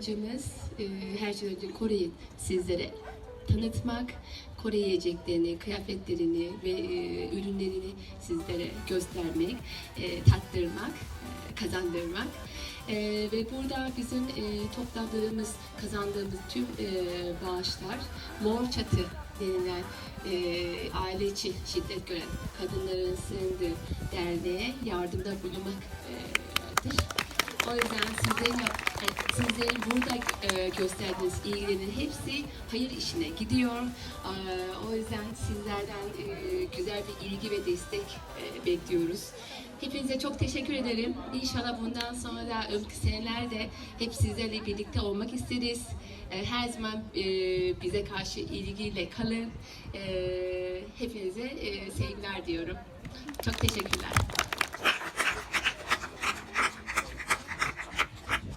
amacımız e, her şeyden önce Kore'yi sizlere tanıtmak, Kore yiyeceklerini, kıyafetlerini ve e, ürünlerini sizlere göstermek, e, tattırmak, e, kazandırmak. E, ve burada bizim e, topladığımız, kazandığımız tüm e, bağışlar Mor Çatı denilen e, aile içi şiddet gören kadınların sığındığı derneğe yardımda bulunmaktır. O yüzden sizlerin, yani sizlerin burada e, gösterdiğiniz ilgilerin hepsi hayır işine gidiyor. E, o yüzden sizlerden e, güzel bir ilgi ve destek e, bekliyoruz. Hepinize çok teşekkür ederim. İnşallah bundan sonra da önceki senelerde hep sizlerle birlikte olmak isteriz. E, her zaman e, bize karşı ilgiyle kalın. E, hepinize e, sevgiler diyorum. Çok teşekkürler.